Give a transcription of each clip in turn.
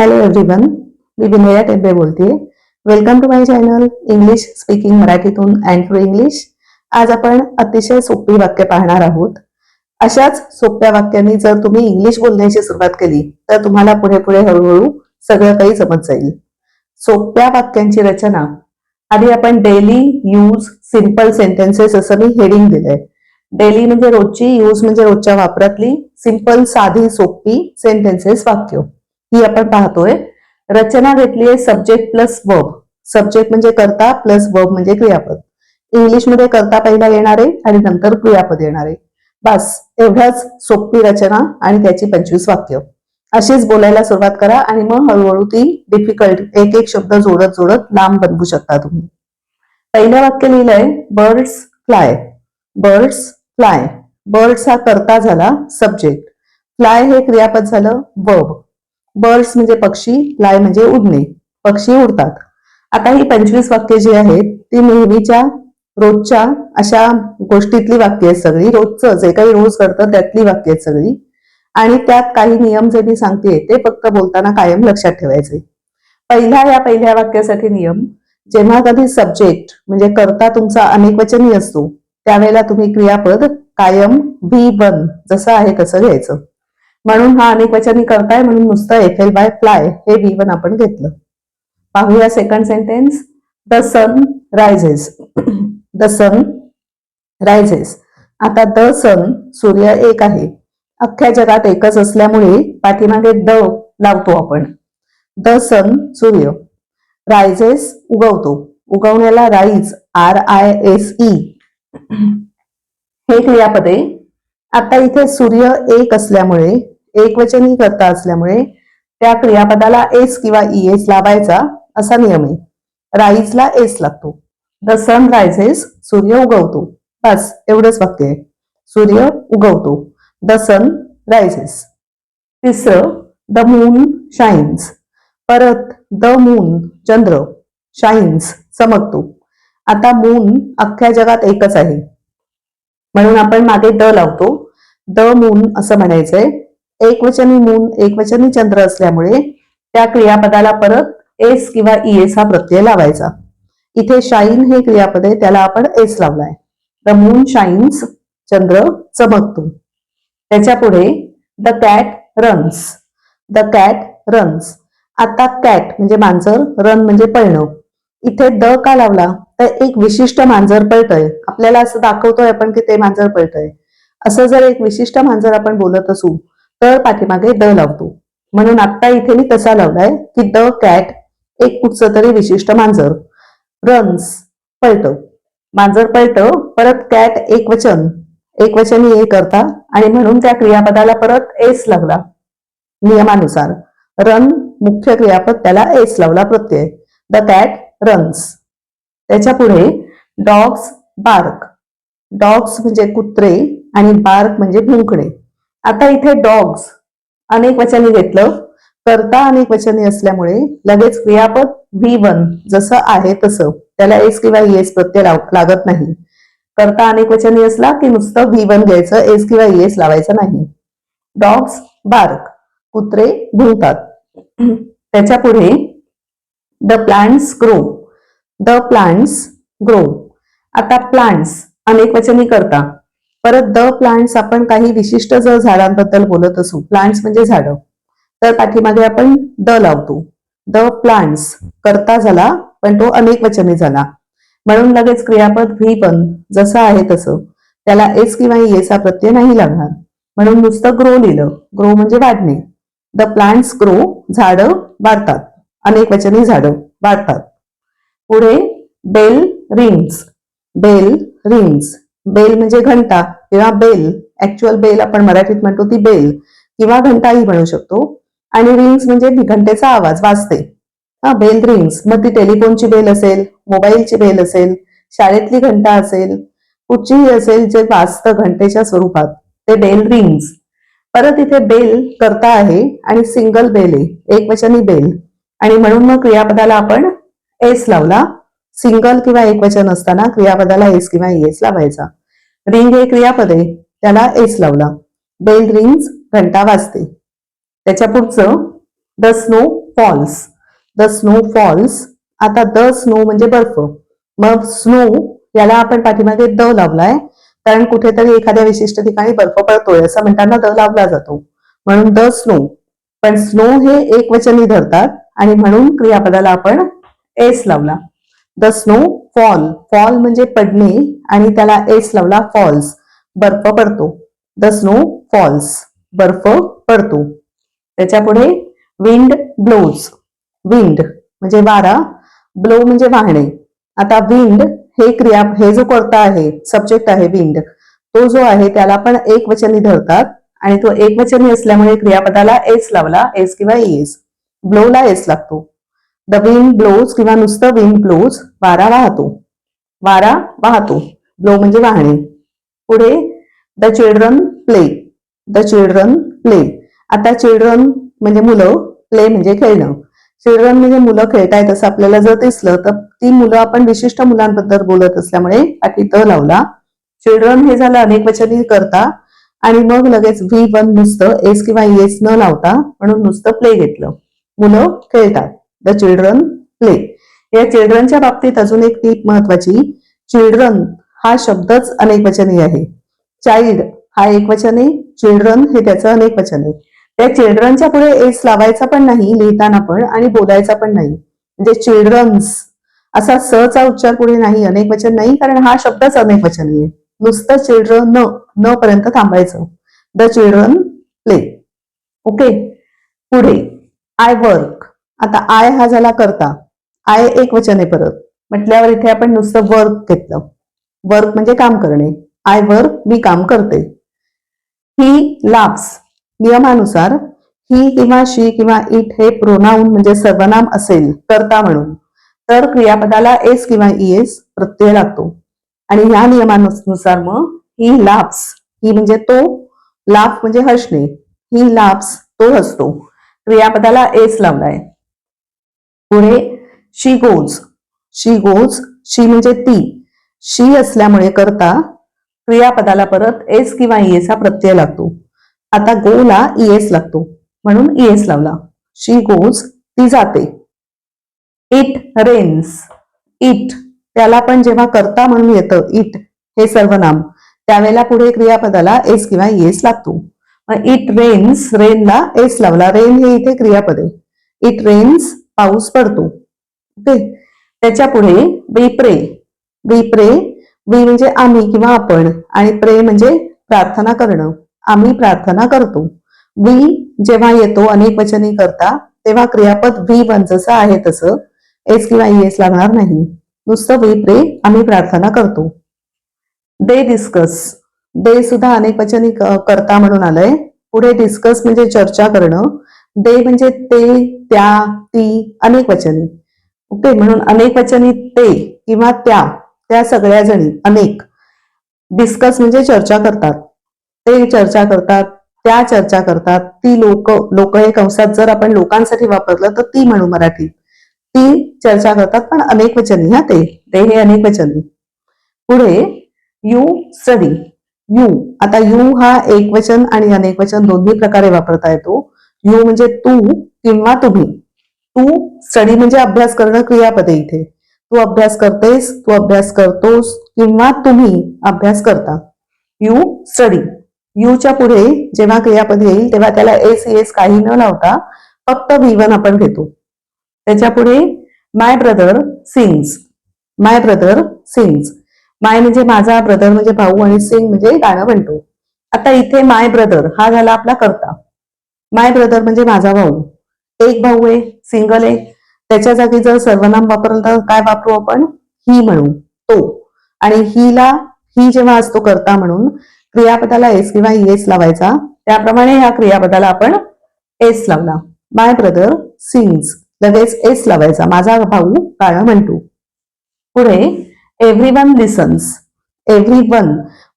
Hello everyone मी विनया टेंबे बोलते. Welcome to my channel English speaking मराठीतून अँड थ्रू इंग्लिश आज आपण अतिशय सोपी वाक्य पाहणार आहोत. अशाच सोप्या वाक्यांनी जर तुम्ही इंग्लिश बोलण्याची सुरुवात केली तर तुम्हाला पुढे पुढे हळूहळू सगळं काही जमत जाईल. सोप्या वाक्यांची रचना. आधी आपण डेली यूज सिंपल सेंटेन्सेस असं मी हेडिंग दिलंय. डेली म्हणजे रोजची यूज म्हणजे रोजच्या वापरातली सिंपल साधी सोपी सेंटेन्सेस वाक्य. ही आपण पाहतोय. रचना घेतली आहे सब्जेक्ट प्लस वर्ब सब्जेक्ट म्हणजे करता प्लस वर्ब म्हणजे क्रियापद. इंग्लिशमध्ये करता पहिला येणार आहे आणि नंतर क्रियापद येणार आहे. बस एवढ्याच सोपी रचना आणि त्याची पंचवीस वाक्य. अशीच बोलायला सुरुवात करा आणि मग हळूहळू ती डिफिकल्ट एक एक शब्द जोडत जोडत लांब बनवू शकता तुम्ही. पहिलं वाक्य लिहिलंय birds fly birds fly birds हा करता झाला सब्जेक्ट फ्लाय हे क्रियापद झालं वर्ब बर्ड्स म्हणजे पक्षी फ्लाय म्हणजे उडणे पक्षी उडतात. आता ही पंचवीस वाक्य जी आहेत ती नेहमीच्या रोजच्या अशा गोष्टीतली वाक्य आहेत सगळी. रोजचं जे काही रोज करतं त्यातली वाक्य आहेत सगळी. आणि त्यात काही नियम जे मी सांगते ते फक्त बोलताना कायम लक्षात ठेवायचे. पहिला या पहिल्या वाक्यासाठी नियम जेव्हा कधी सब्जेक्ट म्हणजे करता तुमचा अनेकवचनी असतो त्यावेळेला तुम्ही क्रियापद कायम बी वन जसं आहे तसं घ्यायचं. म्हणून हा अनेकवचनी करताय म्हणून नुसतं एफ एल बाय फ्लाय हे बी वन आपण घेतलं. पाहूया second sentence the sun rises the sun rises आता द सन सूर्य एक आहे. अख्ख्या जगात एकच असल्यामुळे पाठीमागे द लावतो आपण. द सन सूर्य. रायझेस उगवतो. उगवण्याला rise R I S E हे क्रियापदे आता इथे सूर्य एक असल्यामुळे एकवचनी करता असल्यामुळे त्या क्रियापदाला एस किंवा ई एस लावायचा असा नियम आहे. राईजला एस लागतो. द सन रायझेस सूर्य उगवतो. बस एवढंच वाक्य आहे. सूर्य उगवतो. द सन रायझेस तिसरं द मून शाईन्स परत द मून चंद्र शाईन्स चमकतो. आता मून अख्ख्या जगात एकच आहे. म्हणून आपण मागे द लावतो. द मून असं म्हणायचंय. एकवचनी मून एकवचनी चंद्र असल्यामुळे त्या क्रियापदाला परत एस किंवा ई एस हा प्रत्यय लावायचा. इथे शाईन हे क्रियापद आहे त्याला आपण एस लावलाय. द मून शाईन्स चंद्र चमकतो. त्याच्या पुढे the cat runs. The cat runs. आता कॅट म्हणजे मांजर रन म्हणजे पळणं. इथे द का लावला? तर एक विशिष्ट मांजर पळतय. आपल्याला असं दाखवतोय आपण की ते मांजर पळतय. असं जर एक विशिष्ट मांजर आपण बोलत असू तर पाठीमागे द लावतो. म्हणून आता इथे मी तसा लावलाय की द कॅट एक कुठचं तरी विशिष्ट मांजर. रन्स पळतं. मांजर पळतं परत कॅट एक वचन. एक वचनी हे करता आणि म्हणून त्या क्रियापदाला परत एस लागला. नियमानुसार. रन मुख्य क्रियापद त्याला एस लावला प्रत्यय. द कॅट रन्स त्याच्या पुढे डॉग्स बार्क डॉग्स म्हणजे कुत्रे आणि बार्क म्हणजे भुंकणे. आता इथे डॉग्स अनेक वचनी घेतलं. करता अनेक वचनी असल्यामुळे लगेच क्रियापद व्ही वन जसं आहे तसं. त्याला एस किंवा एस प्रत्यय लाव- लागत नाही. करता अनेक वचनी असला की नुसतं व्ही वन घ्यायचं एस किंवा एस लावायचं नाही. डॉग्स बार्क कुत्रे भुंकतात. त्याच्या पुढे the plants grow the plants grow आता प्लांट्स अनेक वचनी करता. परत द प्लांट्स आपण काही विशिष्ट जर झाडांबद्दल बोलत असू प्लांट्स म्हणजे झाडं. तर पाठीमागे आपण द लावतो. द प्लांट्स करता झाला पण तो अनेक वचनी झाला. म्हणून लगेच क्रियापद व्ही पण जसं आहे तसं त्याला एस किंवा e एस हा प्रत्यय नाही लागणार. म्हणून नुसतं ग्रो लिहिलं. ग्रो म्हणजे वाढणे. द प्लांट्स ग्रो झाडं वाढतात. अनेक वचनी झाडं वाढतात. पुढे bell rings bell rings. Bell म्हणजे घंटा किंवा बेल ऍक्च्युअल बेल आपण मराठीत म्हणतो ती बेल किंवा घंटाही म्हणू शकतो. आणि रिंग्स म्हणजे घंटेचा आवाज वाजते. हा बेल रिंग्स. मग ती टेलिफोनची बेल असेल मोबाईलची बेल असेल शाळेतली घंटा असेल कुठचीही असेल जे वाजतं घंटेच्या स्वरूपात ते बेल रिंग्स. परत इथे बेल करता आहे आणि सिंगल बेल आहे एक वचनी बेल. आणि म्हणून मग क्रियापदाला आपण एस लावला. सिंगल किंवा एकवचन असताना क्रियापदाला एस किंवा एस लावायचा. रिंग हे क्रियापद आहे त्याला एस लावला. बेल रिंग्स घंटा वाजते. त्याच्या पुढचं the snow falls the snow falls आता द स्नो म्हणजे बर्फ. मग स्नो याला आपण पाठीमागे द लावलाय. कारण कुठेतरी एखाद्या विशिष्ट ठिकाणी बर्फ पडतोय असं म्हणताना द लावला जातो. म्हणून द स्नो पण स्नो हे एक वचनी धरतात. आणि म्हणून क्रियापदाला आपण एस लावला. द स्नो फॉल फॉल म्हणजे पडणे आणि त्याला एस लावला फॉल्स बर्फ पडतो. द स्नो फॉल्स बर्फ पडतो. त्याच्या पुढे विंड ब्लोज विंड म्हणजे वारा. ब्लो म्हणजे वाहणे. आता विंड हे क्रिया हे जो कर्ता आहे सब्जेक्ट आहे विंड तो जो आहे त्याला पण एक वचनी धरतात. आणि तो एक वचनी असल्यामुळे क्रियापदाला एस लावला. एस किंवा एस ब्लोला एस लागतो. द विंड ब्लोज किंवा नुसतं विंड ब्लोज वारा वाहतो. वारा वाहतो. ब्लो म्हणजे वाहणे. पुढे the children play the children play आता चिल्ड्रन म्हणजे मुलं प्ले म्हणजे खेळणं. चिल्ड्रन म्हणजे मुलं खेळतायत असं आपल्याला जर दिसलं तर ती मुलं आपण विशिष्ट मुलांबद्दल बोलत असल्यामुळे पाठी त लावला. चिल्ड्रन हे झालं अनेक वचनी करता आणि मग लगेच व्ही वन नुसतं एस किंवा एस न लावता म्हणून नुसतं प्ले घेतलं. मुलं खेळतात. द चिल्ड्रन प्ले या चिल्ड्रनच्या बाबतीत अजून एक टीप महत्वाची. चिल्ड्रन हा शब्दच अनेक वचनी आहे. चाइल्ड हा एक वचन आहे चिल्ड्रन हे त्याचं अनेक वचन. आहे त्या चिल्ड्रनच्या पुढे एस लावायचा पण नाही लिहिताना पण आणि बोलायचा पण नाही. म्हणजे चिल्ड्रन्स असा स चा उच्चार पुढे नाही अनेक वचन नाही कारण हा शब्दच अनेक वचनी आहे. नुसतं चिल्ड्रन न न पर्यंत थांबायचं. द चिल्ड्रन प्ले ओके पुढे. आय वर्क आता आय हा झाला करता. आय एक वचन आहे परत. म्हटल्यावर इथे आपण नुसतं वर्क घेतलं. वर्क म्हणजे काम करणे. आय वर्क मी काम करते. ही लाप्स नियमानुसार ही किंवा शी किंवा इट हे प्रोनाऊन म्हणजे सर्वनाम असेल करता म्हणून. तर क्रियापदाला एस किंवा e एस प्रत्यय लागतो. आणि ह्या नियमानुसार मग ही लाप्स ही म्हणजे तो. लाभ म्हणजे हसणे. ही लाप्स तो हसतो. क्रियापदाला एस लावलाय. पुढे शी गोज शी गोज शी म्हणजे ती. शी असल्यामुळे करता क्रियापदाला परत एस किंवा एस हा प्रत्यय लागतो. आता गोला ईएस लागतो. म्हणून ईएस लावला. शी गोज ती जाते. इट रेन्स इट त्याला पण जेव्हा करता म्हणून येतं. इट हे सर्वनाम त्यावेळेला पुढे क्रियापदाला एस किंवा एस लागतो. इट रेन्स रेनला एस लावला. रेन हे इथे क्रियापद. आहे इट रेन्स पाऊस पडतो. ओके त्याच्या पुढे वी प्रे वी प्रे वी म्हणजे आम्ही किंवा आपण. आणि प्रे म्हणजे प्रार्थना करणं. आम्ही प्रार्थना करतो. वी जेव्हा येतो अनेक वचनी करता तेव्हा क्रियापद वी वन जसं आहे तसं एस किंवा एस लागणार नाही. नुसतं वी प्रे आम्ही प्रार्थना करतो. दे डिस्कस दे सुद्धा अनेक वचनी करता म्हणून आलंय. पुढे डिस्कस म्हणजे चर्चा करणं. दे म्हणजे ते त्या ती अनेक वचनी. ओके म्हणून अनेक वचनी ते किंवा त्या त्या सगळ्या जणी अनेक. डिस्कस म्हणजे चर्चा करतात. ते चर्चा करतात त्या चर्चा करतात. ती लोक लोक हे कंसात जर आपण लोकांसाठी वापरलं तर ती म्हणू मराठीत ती चर्चा करतात पण अनेक वचनी हा ते. ते हे अनेक वचनी. पुढे यू स्टडी यू. आता यू हा एक वचन आणि अनेक वचन दोन्ही प्रकारे वापरता येतो. यू म्हणजे तू किंवा तुम्ही. तू स्टडी म्हणजे अभ्यास करणं क्रियापदे इथे. तू अभ्यास करतेस तू अभ्यास करतोस किंवा तुम्ही अभ्यास करता. You study. यूच्या पुढे जेव्हा क्रियापद येईल तेव्हा त्याला एस एस काही न लावता फक्त व्ही वन आपण घेतो. त्याच्या पुढे my brother sings my brother sings my म्हणजे माझा ब्रदर म्हणजे भाऊ आणि सिंग म्हणजे गाणं म्हणतो. आता इथे माय ब्रदर हा झाला आपला करता. माय ब्रदर म्हणजे माझा भाऊ. एक भाऊ आहे सिंगल आहे. त्याच्या जागी जर सर्वनाम वापरलं तर काय वापरू आपण? ही म्हणू तो. आणि हीला ही जेव्हा असतो करता म्हणून क्रियापदाला एस किंवा एस लावायचा. त्याप्रमाणे ह्या क्रियापदाला आपण एस लावला. माय ब्रदर सिंग्स लगेच एस लावायचा. माझा भाऊ गाणं म्हणतो. पुढे every one listens every one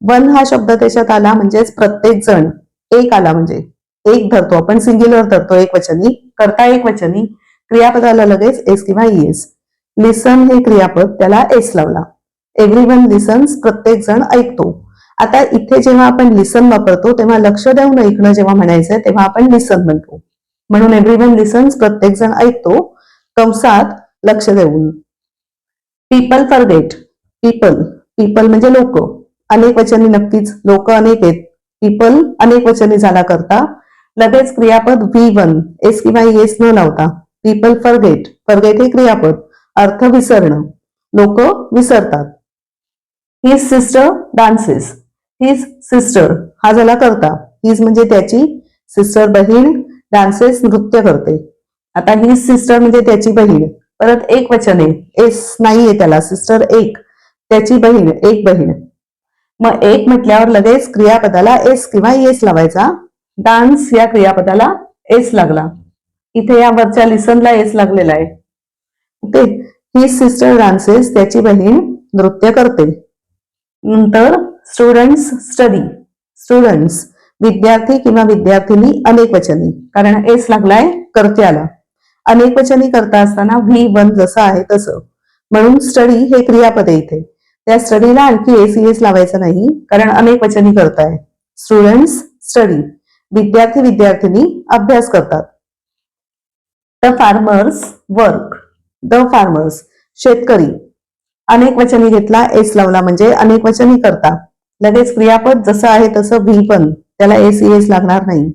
one हा शब्द त्याच्यात आला म्हणजेच प्रत्येक जण. एक आला म्हणजे. एक धरतो. आपण सिंग्युलर धरतो एक वचनी. करता एक वचनी. क्रियापदाला लगेच एस किंवा एस लिसन हे क्रियापद. त्याला एस लावला. एव्हरी वन लिसन्स प्रत्येक जण ऐकतो. आता इथे जेव्हा आपण लिसन वापरतो तेव्हा लक्ष देऊन ऐकणं जेव्हा म्हणायचंय तेव्हा आपण लिसन म्हणतो. म्हणून एव्हरीवन लिसन्स प्रत्येक जण ऐकतो. कंसात लक्ष देऊन. People forget people people म्हणजे लोक. अनेक वचनी नक्कीच लोक अनेक आहेत. पीपल अनेक वचनी झाला करता. लगेच क्रियापद व्ही वन एस किंवा एस न लावता. पीपल फरगेट फरगेट हे क्रियापद. अर्थ विसरणं. लोक विसरतात. His sister dances his sister हा झाला करता. हिज म्हणजे त्याची सिस्टर बहीण डान्सेस नृत्य करते. आता हिज सिस्टर म्हणजे त्याची बहीण. परत एक वचन आहे. एस नाहीये त्याला. सिस्टर एक. त्याची बहीण एक बहीण. मग एक म्हटल्यावर लगेच क्रियापदाला एस किंवा येस लावायचा. डान्स या क्रियापदाला एस लागला. इथे या वरच्या लिसनला एस लागलेला आहे. ओके ही सिस्टर डान्सेस त्याची बहीण नृत्य करते. नंतर स्टुडंट्स स्टडी स्टुडंट्स विद्यार्थी किंवा विद्यार्थिनी अनेक वचनी. कारण एस लागलाय कर्त्याला. अनेक वचनी करता असताना व्ही वन जसं आहे तसं. म्हणून स्टडी हे क्रियापद इथे. त्या स्टडीला आणखी एसीएस लावायचं नाही कारण अनेक वचनी करताय. स्टुडंट्स स्टडी विद्यार्थी विद्यार्थिनी अभ्यास करतात. The farmers work the farmers शेतकरी. अनेक वचनी घेतला एस लावला म्हणजे अनेक वचनी करता. लगेच क्रियापद जसं आहे तसं व्ही पण त्याला एस एस लागणार नाही.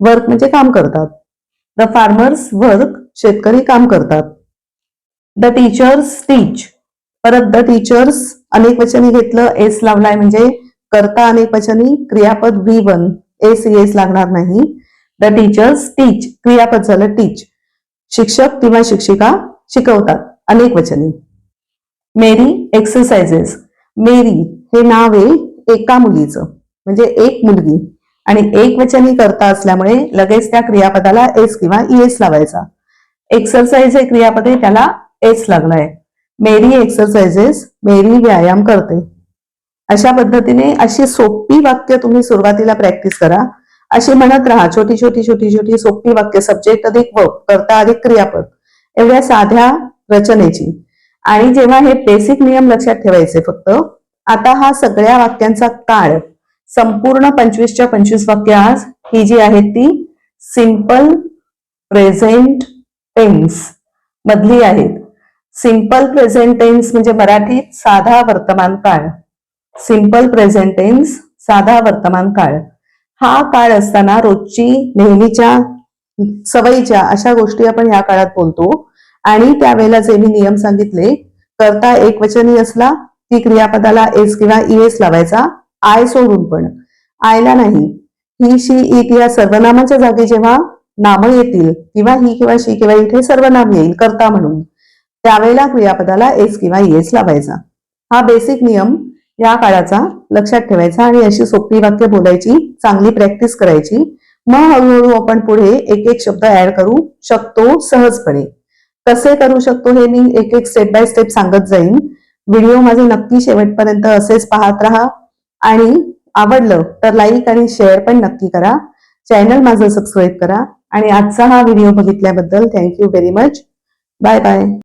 वर्क म्हणजे काम करतात. द फार्मर्स वर्क शेतकरी काम करतात. द टीचर्स टीच परत द टीचर्स अनेक वचनी घेतलं एस लावलाय म्हणजे करता अनेक वचनी क्रियापद व्ही वन एस एस लागणार नाही. द टीचर्स टीच क्रियापद झालं टीच शिक्षक किंवा शिक्षिका शिकवतात अनेक वचनी. मेरी एक्सरसाइजेस मेरी हे नाव आहे एका मुलीचं. म्हणजे एक मुलगी. आणि एक वचनी करता असल्यामुळे लगेच त्या क्रियापदाला एस किंवा एस लावायचा. एक्सरसाइज हे क्रियापद आहे त्याला एस लागलाय. मेरी एक्सरसाइजेस मेरी व्यायाम करते. अशा पद्धतीने अशी सोपी वाक्य तुम्ही सुरुवातीला प्रॅक्टिस करा. अशी म्हणत राहा छोटी छोटी छोटी छोटी सोपी वाक्य सब्जेक्ट अधिक व करता अधिक क्रियापद. एवढ्या साध्या रचनेची. आणि जेव्हा हे बेसिक नियम लक्षात ठेवायचे फक्त आता हा सगळ्या वाक्यांचा काळ संपूर्ण पंचवीसच्या पंचवीस वाक्य आज ही जी आहेत ती सिंपल प्रेझेंट टेन्स मधली आहेत. सिंपल प्रेझेंट टेन्स म्हणजे मराठीत साधा वर्तमान काळ. सिंपल प्रेझेंट टेन्स साधा वर्तमान काळ. हा काळ असताना रोजची नेहमीच्या सवयीच्या अशा गोष्टी आपण या काळात बोलतो. आणि त्यावेळेला जे मी नियम सांगितले करता एक वचनी असला ती क्रियापदाला एस किंवा एस लावायचा आय सोडून पण. आयला नाही. ही शी इट या सर्वनामाच्या जागी जेव्हा नामं येतील किंवा ही किंवा शी किंवा इथे सर्वनाम येईल करता म्हणून. त्यावेळेला क्रियापदाला एस किंवा येस लावायचा. हा बेसिक नियम या काळाचा लक्षात ठेवायचा आणि अशी सोपी वाक्य बोलायची चांगली प्रॅक्टिस करायची. मग हळूहळू आपण पुढे एक एक शब्द ऍड करू शकतो सहजपणे. कसे करू शकतो हे मी एक एक स्टेप बाय स्टेप सांगत जाईन. व्हिडिओ माझे नक्की शेवटपर्यंत असेच पाहत राहा. आणि आवडलं तर लाईक आणि शेअर पण नक्की करा. चॅनल माझं सबस्क्राईब करा. आणि आजचा हा video बघितल्याबद्दल thank you very much bye bye